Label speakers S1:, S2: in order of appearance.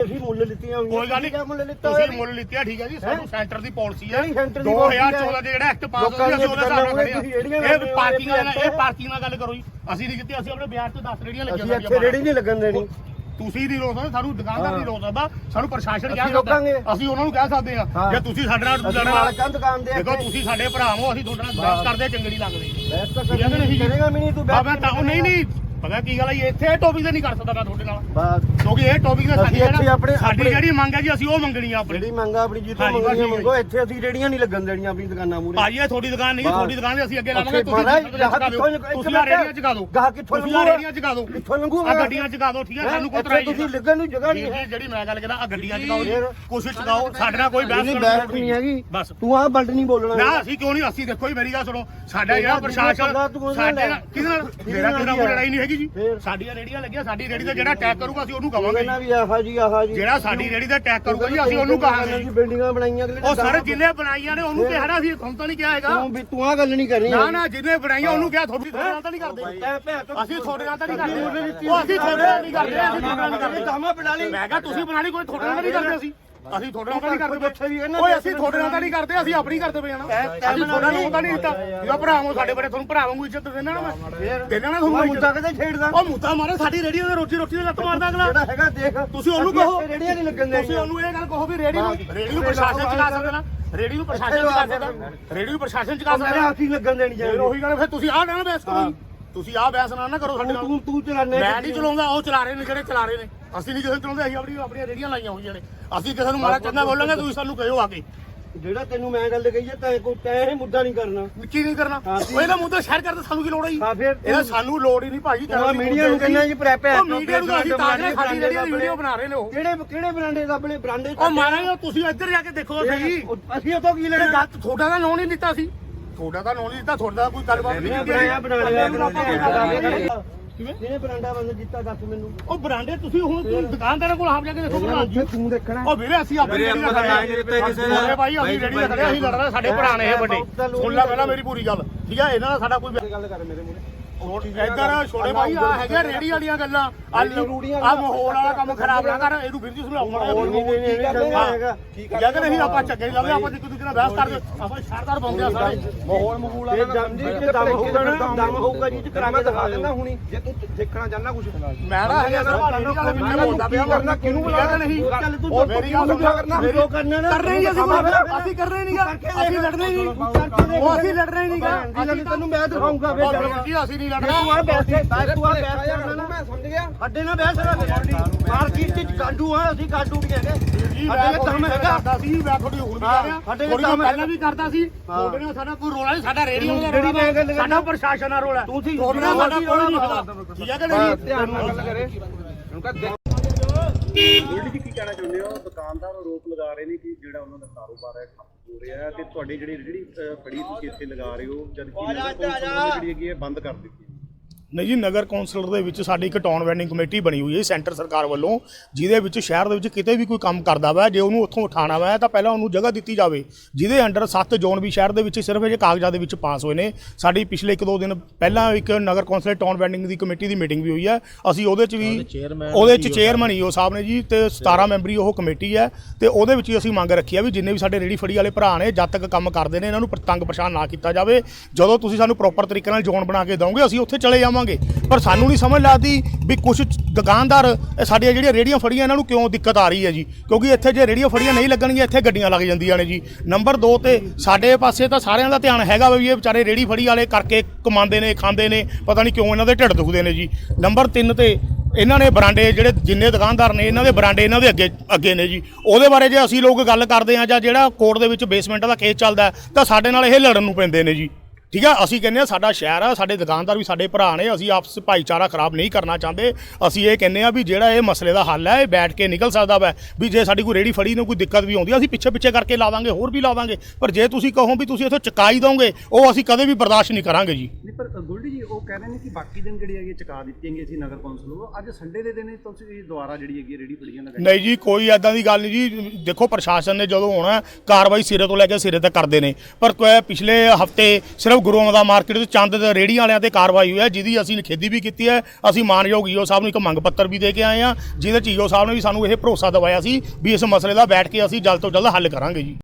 S1: ਅਸੀਂ ਮੁੱਲ ਲਿੱਤੀਆਂ ਹੋਈਆਂ
S2: ਕੋਈ ਗੱਲ ਨਹੀਂ
S1: ਮੁੱਲ ਲਿੱਤਾ
S2: ਤੁਸੀਂ ਮੁੱਲ ਲਿੱਤਿਆ ਠੀਕ ਹੈ ਜੀ ਸਾਨੂੰ ਸੈਂਟਰ ਦੀ ਪਾਲਿਸੀ ਹੈ
S1: ਨਹੀਂ, center ਦੀ policy ਹੈ।
S2: 2014 ਦੇ ਜਿਹੜਾ ਐਕਟ ਪਾਸ ਹੋਇਆ ਅਸੀਂ ਉਹਦੇ ਹਿਸਾਬ ਨਾਲ ਖੜੇ ਆ। ਇਹ ਪਾਰਕਿੰਗ ਵਾਲਾ
S1: ਇਹ
S2: ਪਾਰਕਿੰਗ ਨਾਲ ਗੱਲ ਕਰੋ ਜੀ। ਅਸੀਂ ਨਹੀਂ ਕੀਤੀ ਅਸੀਂ ਆਪਣੇ ਬਿਹਾਰ ਚ 10 ਰੇੜੀਆਂ ਲੱਗੀਆਂ
S1: ਅਸੀਂ ਇੱਥੇ ਰੇੜੀ ਨਹੀਂ ਲੱਗਣ ਦੇਣੀ।
S2: ਤੁਸੀਂ ਨਹੀਂ ਰੋਕ ਸਕਦੇ ਸਾਨੂੰ ਦੁਕਾਨਦਾਰ ਨਹੀਂ ਰੋਕ ਸਕਦਾ ਸਾਨੂੰ ਪ੍ਰਸ਼ਾਸਨ ਕਹਿ ਸਕਦਾ। ਅਸੀਂ ਉਹਨਾਂ ਨੂੰ ਕਹਿ ਸਕਦੇ
S1: ਹਾਂ।
S2: ਆ ਜੇ ਤੁਸੀਂ ਸਾਡੇ ਨਾਲ ਲੜਨਾ
S1: ਮਾਲਕਾਂ ਦੁਕਾਨ ਦੇ
S2: ਦੇਖੋ ਤੁਸੀਂ ਸਾਡੇ ਭਰਾ ਹੋ ਅਸੀਂ ਤੁਹਾਡੇ ਨਾਲ ਬਹਿਸ ਕਰਦੇ ਚੰਗੇ ਨਹੀਂ ਲੱਗਦੇ।
S1: ਬੈਸ ਤਾਂ
S2: ਠੀਕ ਹੈ ਕਿ ਨਹੀਂ?
S1: ਕਰੇਗਾ ਵੀ ਨਹੀਂ ਤੂੰ
S2: ਬਾਬਾ ਤਾਂ ਨਹੀਂ ਨਹੀਂ। ਪਤਾ ਕੀ ਗੱਲ ਹੈ ਇੱਥੇ ਟੌਪਿਕ ਤੇ ਨਹੀਂ ਕਰ ਸਕਦਾ ਮੈਂ ਤੁਹਾਡੇ ਨਾਲ।
S1: ਬਸ।
S2: ਕਿਉਂਕਿ ਇਹ ਟੌਪਿਕ ਤੇ ਸਾਡੀ ਜਿਹੜਾ-
S1: ਆਪਣੇ-
S2: ਸਾਡੀ ਜਿਹੜੀ ਮੰਗ ਹੈ ਜੀ ਅਸੀਂ ਉਹ ਮੰਗਣੀ ਆ ਆਪਣੀ।
S1: ਜਿਹੜੀ ਮੰਗਾ ਆਪਣੀ ਜੀ ਤੋਂ
S2: ਹੈ
S1: ਮੰਗੋ ਇੱਥੇ ਅਸੀਂ ਰੇੜੀਆਂ ਨਹੀਂ ਲੱਗਣ ਦੇਣੀਆਂ ਆਪਣੀ ਦੁਕਾਨਾਂ ਮੂਰੇ
S2: ਭਾਜੀ ਇਹ ਤੁਹਾਡੀ ਦੁਕਾਨ ਨਹੀਂ। ਤੁਹਾਡੀ ਦੁਕਾਨ ਦੇ ਅਸੀਂ ਅੱਗੇ ਲਾਵਾਂਗੇ ਤੁਸੀਂ ਤੁਸੀਂ ਆ। ਰੇੜੀਆਂ ਚਕਾ ਦਿਓ।
S1: ਗਾਹ ਕਿੱਥੋਂ
S2: ਆ
S1: ਲੰਘੂਗਾ?
S2: ਰੇੜੀਆਂ ਚਕਾ ਦਿਓ।
S1: ਕਿੱਥੋਂ ਲੰਘੂਗਾ?
S2: ਆ ਗੱਡੀਆਂ ਚਕਾ ਦਿਓ ਠੀਕ ਹੈ ਸਾਨੂੰ ਕੋਈ ਤਰਾਈ
S1: ਤੁਸੀਂ ਲੱਗਣ ਨੂੰ ਜਗ੍ਹਾ ਨਹੀਂ ਹੈ।
S2: ਜਿਹੜੀ ਮੈਂ ਗੱਲ ਕਰਦਾ ਆ ਗੱਡੀਆਂ
S1: ਫਿਰ?
S2: ਕੁਛ ਚਕਾਓ। ਸਾਡੇ ਨਾਲ ਕੋਈ ਬਹਿਸ
S1: ਨਹੀਂ
S2: ਦੀ
S1: ਹੈਗੀ।
S2: ਬਸ।
S1: ਤੂੰ ਆਹ ਬਲਟ ਨਹੀਂ ਬੋਲਣਾ।
S2: ਨਾ ਅਸੀਂ ਕਿਉਂ ਨਹੀਂ ਅਸੀਂ ਦੇਖੋ ਜੀ ਮੇਰੀ ਗੱਲ ਸੁਣੋ। ਸਾਡਾ ਜਿਹੜਾ ਪ੍ਰਸ਼ਾਸਨ ਸਾਡੇ ਨਾਲ ਕਿਹਦੇ ਨਾਲ?
S1: ਕਿਹਦੇ
S2: ਮੇਰਾ
S1: ਹੀ
S2: ਕੋਈ? ਲੜਾਈ ਨਹੀਂ ਹੈਗੀ ਜੀ? ਸਾਡੀਆਂ ਰੇੜੀਆਂ ਲੱਗੀਆਂ ਸਾਡੀ ਰੇੜੀ ਤੇ ਜਿਹੜਾ ਟੈਗ ਕਰੂਗਾ ਅਸੀਂ ਉਹਨੂੰ ਕਵਾਂਗੇ।
S1: ਕਹਿੰਦਾ ਵੀ ਆਹਾ ਜੀ ਆਹਾ ਜੀ।
S2: ਜਿਹੜਾ ਸਾਡੀ ਰੇੜੀ ਤੇ ਟੈਗ ਕਰੂਗਾ ਜੀ ਅਸੀਂ ਉਹਨੂੰ ਕਹਾਂਗੇ।
S1: ਅਸੀਂ ਬਿਲਡਿੰਗਾਂ ਬਣਾਈਆਂ ਅਗਲੇ
S2: ਉਹ ਸਾਰੇ ਜਿੰਨੇ ਬਣਾਈਆਂ ਨੇ ਉਹਨੂੰ ਕਿਹਾ ਨਾ ਅਸੀਂ ਤੁਹਾਨੂੰ ਤਾਂ ਨਹੀਂ ਕਿਹਾ ਹੈਗਾ।
S1: ਤੂੰ ਵੀ ਤੂੰ ਆ ਗੱਲ ਨਹੀਂ ਕਰਨੀ।
S2: ਨਾ ਨਾ ਜਿੰਨੇ ਬਣਾਈਆਂ ਉਹਨੂੰ ਕਿਹਾ ਤੁਹਾਡੀ ਨਾਲ ਤਾਂ ਨਹੀਂ ਕਰਦੇ। ਅਸੀਂ ਤੁਹਾਡੇ ਨਾਲ ਤਾਂ ਨਹੀਂ ਕਰਦੇ। ਉਹ ਅਸੀਂ ਤੁਹਾਡੇ ਨਾਲ ਨਹੀਂ ਕਰਦੇ ਅਸੀਂ ਤੁਹਾਡੇ ਨਾਲ ਨਹੀਂ ਕਰਦੇ। ਮੈਂ ਕਿਹਾ ਤੁਸੀਂ ਬਣਾ ਲਈ ਕੋਈ ਤੁਹਾਡੇ ਨਾਲ ਨਹੀਂ ਕਰਦੇ ਅਸੀਂ। ਅਸੀਂ ਤੁਹਾਡੇ ਨਾਲ ਤਾਂ ਨਹੀਂ
S1: ਕੋਈ ਬੱਚਾ ਵੀ
S2: ਕਰਦੇ
S1: ਕਹਿੰਦਾ
S2: ਓਏ ਅਸੀਂ ਤੁਹਾਡੇ ਨਾਲ ਤਾਂ ਨਹੀਂ ਕਰਦੇ ਅਸੀਂ ਆਪਣੀ ਕਰਦੇ ਪਏ ਨਾ। ਅਸੀਂ ਤੁਹਾਡੇ ਨਾਲ ਤਾਂ ਨਹੀਂ ਦਿੱਤਾ ਜਿਹੜਾ ਭਰਾ ਸਾਡੇ ਬੜੇ ਤੁਹਾਨੂੰ ਭਰਾ ਵਾਂਗੂ ਇੱਜ਼ਤ ਦੇਣਾ ਨਾ ਮੈਂ। ਦੇਣਾ ਨਾ ਤੁਹਾਨੂੰ
S1: ਮੁੱਦਾ। ਕਦੇ ਛੇੜਦਾ?
S2: ਉਹ ਮੁੱਦਾ ਮਾਰੇ ਸਾਡੀ ਰੇੜੀ ਤੇ ਰੋਟੀ ਰੋਟੀ ਦੇ ਲੱਤ ਮਾਰਦਾ ਅਗਲਾ।
S1: ਜਿਹੜਾ ਹੈਗਾ ਦੇਖ।
S2: ਤੁਸੀਂ ਉਹਨੂੰ ਕਹੋ।
S1: ਰੇੜੀਆਂ ਨਹੀਂ ਲੱਗਣ
S2: ਤੁਸੀਂ
S1: ਦੇਣੀਆਂ।
S2: ਉਹਨੂੰ ਇਹ ਗੱਲ ਕਹੋ ਵੀ ਰੇੜੀ ਨੂੰ ਰੇੜੀ ਨੂੰ ਪ੍ਰਸ਼ਾਸਨ ਚਲਾ ਸਕਦਾ। ਨਾ ਰੇੜੀ ਨੂੰ ਪ੍ਰਸ਼ਾਸਨ ਚਲਾ ਸਕਦਾ। ਰੇੜੀ ਨੂੰ ਪ੍ਰਸ਼ਾਸਨ ਚਲਾ ਸਕਦਾ।
S1: ਅਸੀਂ ਲੱਗਣ ਦੇਣੀ ਚਾਹੀਦੀ
S2: ਉਹੀ ਗੱਲ ਫਿਰ ਤੁਸੀਂ ਆਹ ਨਾ ਬਹਿਸ ਕਰੋ। ਤੁਸੀਂ ਆਹ ਬਹਿਸ ਨਾ ਨਾ ਕਰੋ ਸਾਡੇ ਨਾਲ।
S1: ਤੂੰ ਤੂੰ ਚਲਾਣੇ
S2: ਮੈਂ ਨਹੀਂ ਚਲਾਉਂਦਾ ਉਹ ਚਲਾ ਰਹੇ ਨੇ ਜਿਹੜੇ ਚਲਾ ਰਹੇ ਨੇ। ਅਸੀਂ ਨਹੀਂ ਕਿਸੇ ਨੂੰ ਚਲਾਉਂਦੇ ਅਸੀਂ ਆਪਣੀ ਆਪਣੀਆਂ ਰੇੜੀਆਂ ਲਾਈਆਂ ਹੋਈਆਂ ਨੇ। ਅਸੀਂ ਕਿਸੇ ਨੂੰ ਮਾੜਾ ਚੰਗਾ ਬੋਲਾਂਗੇ ਤੁਸੀਂ ਸਾਨੂੰ ਕਹਿਓ ਆ ਕੇ।
S1: ਜਿਹੜਾ ਤੈਨੂੰ ਮੈਂ ਗੱਲ ਕਹੀ ਹੈ ਤੈਂ ਕੋਈ ਤੈਂ ਇਹ ਮੁੱਦਾ ਨਹੀਂ ਕਰਨਾ।
S2: ਕੀ ਨਹੀਂ ਕਰਨਾ? ਉਹ ਇਹਦਾ ਮੁੱਦਾ ਸ਼ੇਅਰ ਕਰਦੇ ਸਾਨੂੰ ਕੀ ਲੋੜ ਹੈ
S1: ਹਾਂ ਫਿਰ
S2: ਇਹਦਾ ਸਾਨੂੰ ਲੋੜ ਹੀ ਨਹੀਂ ਭਾਜੀ
S1: ਤੂੰ ਮੀਡੀਆ ਨੂੰ ਕਹਿੰਦਾ ਜੀ ਪ੍ਰੈਪ ਹੈ?
S2: ਉਹ ਮੀਡੀਆ ਨੂੰ ਅਸੀਂ ਤਾਂ ਆਖਦੇ ਸਾਡੀ ਦੀ ਵੀਡੀਓ ਬਣਾ ਰਹੇ ਨੇ ਉਹ।
S1: ਕਿਹੜੇ ਕਿਹੜੇ ਬ੍ਰਾਂਡੇ ਦਾ ਆਪਣੇ ਬ੍ਰਾਂਡੇ
S2: ਉਹ ਮਾਰਾਂਗੇ ਤੁਸੀਂ ਇੱਧਰ ਜਾ ਕੇ ਦੇਖੋ ਸਹੀ।
S1: ਅਸੀਂ ਤੋਂ ਕੀ ਲੈਣਾ?
S2: ਗੱਲ ਤੁਹਾਡਾ ਤਾਂ ਨਾਂ ਨਹੀਂ ਦਿੱਤਾ ਸੀ। ਤੁਹਾਡਾ ਤਾਂ ਨਾਂ ਨਹੀਂ ਦਿੱਤਾ ਤੁਹਾਡਾ ਕੋਈ ਗੱਲਬਾਤ ਨਹੀਂ ਕੀਤੀ।
S1: ਬਣਾਇਆ ਬਣਾ ਲਿਆ
S2: ਕਿਵੇਂ?
S1: ਕਿਹਨੇ ਬ੍ਰਾਂਡਾ ਬੰਦ ਕੀਤਾ ਦੱਸ ਮੈਨੂੰ।
S2: ਉਹ ਬਰਾਂਡੇ ਤੁਸੀਂ ਹੁਣ ਤੁਸੀਂ ਦੁਕਾਨਦਾਰਾਂ ਕੋਲ ਆਪ ਜਾ ਕੇ ਦੇਖੋ ਪ੍ਰਧਾਨ ਜੀ
S1: ਤੂੰ ਦੇਖਣਾ।
S2: ਉਹ ਵੀਰੇ ਅਸੀਂ ਆਪਣੀ ਰੇੜੀ ਦਾ ਖੜੇ ਭਾਈ ਅਸੀਂ ਰੇੜੀ ਦਾ ਖੜੇ ਅਸੀਂ ਲੜਨਾ ਸਾਡੇ ਭਰਾ ਨੇ ਇਹ ਵੱਡੇ। ਸੁਣ ਲੈ ਪਹਿਲਾਂ ਮੇਰੀ ਪੂਰੀ ਗੱਲ। ਠੀਕ ਹੈ ਇਹਨਾਂ ਦਾ ਸਾਡਾ ਕੋਈ
S1: ਗੱਲ ਕਰ ਮੇਰੇ ਮੂਹਰੇ।
S2: ਇੱਧਰ ਛੋੜੇ ਭਾਈ ਆ ਹੈਗੇ ਰੇੜੀ ਵਾਲੀਆਂ ਗੱਲਾਂ। ਆ ਮਾਹੌਲ ਵਾਲਾ ਕੰਮ ਖਰਾਬ ਨਾ ਕਰ ਇਹਨੂੰ ਫਿਰ ਜੀ ਸਮਝਾਉਣਾ
S1: ਹੋਰ ਨਹੀਂ ਨਹੀਂ ਨਹੀਂ ਹੈਗਾ।
S2: ਜਦ ਨਹੀਂ ਆਪਾਂ ਚੱਗੇ ਨਹੀਂ ਲਾਉਂਦੇ ਆਪਾਂ ਇੱਕ ਦੂਜੇ ਨਾਲ ਬਹਿਸ ਕਰਦੇ। ਆਪਾਂ ਸ਼ਰਦਾਰ ਬੰਦੇ ਆ ਸਾਰੇ।
S1: ਮਾਹੌਲ ਮਹੂਲ ਵਾਲਾ ਦਮ ਜੀ ਤੇ ਦਮ ਹੋਊਗਾ ਨਾ ਦਮ ਹੋਊਗਾ ਜੀ ਤੇ ਕਰਾ ਕੇ ਦਿਖਾ ਦਿੰਦਾ ਹੁਣੀ।
S3: ਜੇ ਤੂੰ ਦੇਖਣਾ ਚਾਹਨਾ ਕੁਝ
S2: ਮੈਂ ਨਾ ਹੈਗਾ ਸਰ ਰੇੜੀ ਵਾਲੇ ਮੈਨੂੰ ਬੋਲਦਾ ਪਿਆ
S1: ਕਰਨਾ ਕਿਹਨੂੰ ਬੁਲਾਣਾ
S2: ਨਹੀਂ।
S1: ਚੱਲ ਤੂੰ
S2: ਉਹ ਮੇਰੀ ਗੱਲ
S1: ਕਰਨਾ?
S2: ਮੇਰੀ-
S1: ਕਿਉਂ ਕਰਨਾ ਨਾ
S2: ਕਰ ਰਹੇ ਨਹੀਂ ਅਸੀਂ ਅਸੀਂ ਕਰ ਰਹੇ ਨਹੀਂਗਾ ਅਸੀਂ ਲੜਨੇ ਨਹੀਂ। ਉਹ ਅਸੀਂ ਲੜ ਰਹੇ ਨਹੀਂਗਾ
S1: ਅਸੀਂ ਤੈਨੂੰ ਮੈਂ ਦਿਖਾਉਂਗਾ
S2: ਜੀ ਅਸੀਂ ਨਹੀਂ
S1: ਤੂੰ
S2: ਲੜਨਾ
S1: ਆ ਬੈਠ ਤੂੰ ਆ ਬੈਠ ਕਰਨਾ ਨਾ
S3: ਮੈਂ ਸਮਝ ਗਿਆ।
S1: ਸਾਡੇ ਨਾਲ ਬਹਿਸ ਨਾ ਮਾਰਕੀਟ ਚ ਕਾਡੂ ਆ ਅਸੀਂ ਕਾਡੂ ਵੀ ਹੈਗੇ।
S2: ਜੀ
S1: ਸਾਡੇ
S2: ਮੈਂ
S1: ਨਾਲ ਕੰਮ
S2: ਕੰਮ
S1: ਹੈਗਾ।
S2: ਕਰਦਾ ਸੀ ਮੈਂ ਤੁਹਾਡੀ ਹੁਣ ਵੀ ਕਰ ਰਿਹਾ।
S1: ਸਾਡੇ ਨਾਲ ਕੰਮ
S2: ਪਹਿਲਾਂ ਵੀ ਕਰਦਾ ਸੀ। ਤੁਹਾਡੇ ਨਾਲ ਸਾਡਾ ਕੋਈ ਰੋਲਾ ਨਹੀਂ ਸਾਡਾ ਰੇਡੀਓ ਦਾ
S1: ਜਿਹੜੀ ਮੈਂ ਗੱਲ ਕਰਦਾ-
S2: ਸਾਡਾ ਪ੍ਰਸ਼ਾਸਨ ਦਾ ਰੋਲਾ
S1: ਤੂੰ ਸੀ-
S2: ਤੁਹਾਡੇ ਨਾਲ ਸਾਡਾ
S1: ਅਸੀਂ
S2: ਕੋਈ ਨਹੀਂ
S1: ਰੌਲਾ
S2: ਹੈਗਾ ਠੀਕ ਹੈ ਕਿ ਨਹੀਂ?
S3: ਧਿਆਨ ਨਾਲ ਗੱਲ ਕਰੇ। ਉਹਨੂੰ ਕਹ
S4: ਜੀ ਕੀ ਕਹਿਣਾ ਚਾਹੁੰਦੇ ਹੋ? ਦੁਕਾਨਦਾਰ ਆਰੋਪ ਲਗਾ ਰਹੇ ਨੇ ਕਿ ਜਿਹੜਾ ਉਹਨਾਂ ਦਾ ਕਾਰੋਬਾਰ ਹੈ ਠੱਪ ਹੋ ਰਿਹਾ ਹੈ ਤੇ ਤੁਹਾਡੀ ਜਿਹੜੀ ਜਿਹੜੀ ਫੜੀ ਤੁਸੀਂ ਇੱਥੇ ਲਗਾ ਰਹੇ ਹੋ ਜਦ ਕਿ ਜਿਹੜੀ ਹੈਗੀ ਹੈ ਬੰਦ ਕਰ ਦਿੱਤੀ
S2: ਨਹੀਂ ਜੀ ਨਗਰ ਕੌਂਸਲ ਦੇ ਵਿੱਚ ਸਾਡੀ ਇੱਕ ਟਾਊਨ ਵੈਂਡਿੰਗ ਕਮੇਟੀ ਬਣੀ ਹੋਈ ਹੈ ਸੈਂਟਰ ਸਰਕਾਰ ਵੱਲੋਂ ਜਿਹਦੇ ਵਿੱਚ ਸ਼ਹਿਰ ਦੇ ਵਿੱਚ ਕਿਤੇ ਵੀ ਕੋਈ ਕੰਮ ਕਰਦਾ ਵਾ ਜੇ ਉਹਨੂੰ ਉੱਥੋਂ ਉਠਾਉਣਾ ਵਾ ਤਾਂ ਪਹਿਲਾਂ ਉਹਨੂੰ ਜਗ੍ਹਾ ਦਿੱਤੀ ਜਾਵੇ ਜਿਹਦੇ ਅੰਡਰ 7 ਜ਼ੋਨ ਵੀ ਸ਼ਹਿਰ ਦੇ ਵਿੱਚ ਸਿਰਫ ਇਹ ਕਾਗਜ਼ਾਂ ਦੇ ਵਿੱਚ ਪਾਸ ਹੋਏ ਨੇ। ਸਾਡੀ ਪਿਛਲੇ 1-2 ਦਿਨ ਪਹਿਲਾਂ ਇੱਕ ਨਗਰ ਕੌਂਸਲ ਟਾਊਨ ਵੈਂਡਿੰਗ ਦੀ ਕਮੇਟੀ ਦੀ ਮੀਟਿੰਗ ਵੀ ਹੋਈ ਹੈ। ਅਸੀਂ ਉਹਦੇ 'ਚ ਵੀ ਉਹਦੇ 'ਚ ਚੇਅਰਮੈਨ ਹੀ ਉਹ ਸਾਹਿਬ ਨੇ ਜੀ ਤੇ 17 ਮੈਂਬਰੀ ਉਹ ਕਮੇਟੀ ਹੈ ਤੇ ਉਹਦੇ ਵਿੱਚ ਹੀ ਅਸੀਂ ਮੰਗ ਰੱਖੀ ਹੈ ਵੀ ਜਿੰਨੇ ਵੀ ਸਾਡੇ ਰੇੜੀ ਫੜੀ ਵਾਲੇ ਭਰਾ ਨੇ ਜਦ ਤੱਕ ਕੰਮ ਕਰਦੇ ਨੇ ਇਹਨਾਂ ਨੂੰ ਤੰਗ ਪਰੇਸ਼ਾਨ ਨਾ ਕੀਤਾ ਜਾਵੇ। ਜਦੋਂ ਤੁਸੀਂ ਸਾਨੂੰ ਪ੍ਰੋਪਰ ਤਰੀਕੇ ਨਾਲ ਜ਼ੋਨ ਬਣਾ ਕੇ ਦਿਓਗੇ ਅਸੀਂ ਉੱਥੇ ਚਲੇ ਜਾਵਾਂਗੇ। ਪਰ ਸਾਨੂੰ ਨਹੀਂ ਸਮਝ ਲੱਗਦੀ ਵੀ ਕੁਝ ਦੁਕਾਨਦਾਰ, ਇਹ ਸਾਡੀਆਂ ਜਿਹੜੀਆਂ ਰੇੜੀਆਂ ਫੜੀਆਂ, ਇਹਨਾਂ ਨੂੰ ਕਿਉਂ ਦਿੱਕਤ ਆ ਰਹੀ ਹੈ ਜੀ? ਕਿਉਂਕਿ ਇੱਥੇ ਜੇ ਰੇੜੀਆਂ ਫੜੀਆਂ ਨਹੀਂ ਲੱਗਣਗੀਆਂ, ਇੱਥੇ ਗੱਡੀਆਂ ਲੱਗ ਜਾਂਦੀਆਂ ਨੇ ਜੀ। ਨੰਬਰ 2 ਤੇ ਸਾਡੇ ਪਾਸੇ ਤਾਂ ਸਾਰਿਆਂ ਦਾ ਧਿਆਨ ਹੈਗਾ ਵੀ ਇਹ ਵਿਚਾਰੇ ਰੇੜੀ ਫੜੀ ਵਾਲੇ ਕਰਕੇ ਕਮਾਉਂਦੇ ਨੇ, ਖਾਂਦੇ ਨੇ, ਪਤਾ ਨਹੀਂ ਕਿਉਂ ਇਹਨਾਂ ਦੇ ਢਿੱਡ ਦੁਖਦੇ ਨੇ ਜੀ। ਨੰਬਰ 3 ਤੇ ਇਹਨਾਂ ਨੇ ਬਰਾਂਡੇ ਜਿਹੜੇ ਜਿੰਨੇ ਦੁਕਾਨਦਾਰ ਨੇ, ਇਹਨਾਂ ਦੇ ਬਰਾਂਡੇ ਇਹਨਾਂ ਦੇ ਅੱਗੇ ਅੱਗੇ ਨੇ ਜੀ। ਉਹਦੇ ਬਾਰੇ ਜੇ ਅਸੀਂ ਲੋਕ ਗੱਲ ਕਰਦੇ ਹਾਂ ਜਾਂ ਜਿਹੜਾ ਕੋਰਟ ਦੇ ਵਿੱਚ ਬੇਸਮੈਂਟ ਦਾ ਕੇਸ ਚੱਲਦਾ ਤਾਂ ਸਾਡੇ ਨਾਲ ਇਹ ਲੜਨ ਨੂੰ ਪੈਂਦੇ ਨੇ ਜੀ। ਠੀਕ ਆ? ਅਸੀਂ ਕਹਿੰਦੇ ਆ ਸਾਡਾ ਸ਼ਹਿਰ ਆ ਸਾਡੇ ਦੁਕਾਨਦਾਰ ਵੀ ਸਾਡੇ ਭਰਾ ਨੇ ਅਸੀਂ ਆਪਸ ਭਾਈਚਾਰਾ ਖਰਾਬ ਨਹੀਂ ਕਰਨਾ ਚਾਹੁੰਦੇ। ਅਸੀਂ ਇਹ ਕਹਿੰਦੇ ਆ ਵੀ ਜਿਹੜਾ ਇਹ ਮਸਲੇ ਦਾ ਹੱਲ ਹੈ ਇਹ ਬੈਠ ਕੇ ਨਿਕਲ ਸਕਦਾ ਵਾ ਵੀ ਜੇ ਸਾਡੀ ਕੋਈ ਰੇੜੀ ਫੜੀ ਨੂੰ ਕੋਈ ਦਿੱਕਤ ਵੀ ਆਉਂਦੀ ਆ, ਅਸੀਂ ਪਿੱਛੇ ਪਿੱਛੇ ਕਰਕੇ ਲਾਵਾਂਗੇ ਹੋਰ ਵੀ ਲਾਵਾਂਗੇ। ਪਰ ਜੇ ਤੁਸੀਂ ਕਹੋ ਵੀ ਤੁਸੀਂ ਇੱਥੋਂ ਚੁਕਾਈ ਦੋਗੇ ਉਹ ਅਸੀਂ ਕਦੇ ਵੀ ਬਰਦਾਸ਼ਤ ਨਹੀਂ ਕਰਾਂਗੇ ਜੀ।
S3: ਨਹੀਂ ਪਰ ਗੋਲਡੀ ਜੀ ਉਹ ਕਹਿ ਰਹੇ ਨੇ ਕਿ ਬਾਕੀ ਦਿਨ ਜਿਹੜੀ ਹੈਗੀ ਚੁਕਾ ਦਿੱਤੀ ਗਈ ਸੀ ਨਗਰ ਕੌਂਸਲ ਵੱਲੋਂ ਅੱਜ ਸੰਡੇ ਦੇ ਦਿਨ ਤੁਸੀਂ ਦੁਬਾਰਾ ਜਿਹੜੀ ਹੈਗੀ ਰੇੜੀ ਫੜੀਆਂ ਲਗਾਈ
S2: ਨਹੀਂ ਜੀ ਕੋਈ ਐਦਾਂ ਦੀ ਗੱਲ ਨਹੀਂ ਜੀ। ਦੇਖੋ ਪ੍ਰਸ਼ਾਸਨ ਨੇ ਜਦੋਂ ਹੋਣਾ ਕਾਰਵਾਈ ਸਿਰੇ ਤੋਂ ਲੈ ਕੇ ਸਿਰੇ ਤੱਕ ਕਰਦੇ ਨੇ। ਪਰ ਪਿਛਲੇ ਹਫ਼ਤੇ ਸਿਰਫ ਗੁਰੂ ਦਾ ਮਾਰਕੀਟ ਵਿੱਚ ਚੰਦ ਦੇ ਰੇੜੀਆਂ ਵਾਲਿਆਂ ਤੇ ਕਾਰਵਾਈ ਹੋਈ ਹੈ, ਜਿਹਦੀ ਅਸੀਂ ਨਿਖੇਧੀ ਵੀ ਕੀਤੀ ਹੈ। ਅਸੀਂ ਮਾਨਯੋਗ ਈਓ ਸਾਹਿਬ ਨੂੰ ਇੱਕ ਮੰਗ ਪੱਤਰ ਵੀ ਦੇ ਕੇ ਆਏ ਹਾਂ, ਜਿਹਦੇ ਚ ਈਓ ਸਾਹਿਬ ਨੇ ਵੀ ਸਾਨੂੰ ਇਹ ਭਰੋਸਾ ਦਿਵਾਇਆ ਸੀ ਵੀ ਇਸ ਮਸਲੇ ਦਾ ਬੈਠ ਕੇ ਅਸੀਂ ਜਲਦ ਤੋਂ ਜਲਦ ਹੱਲ ਕਰਾਂਗੇ ਜੀ।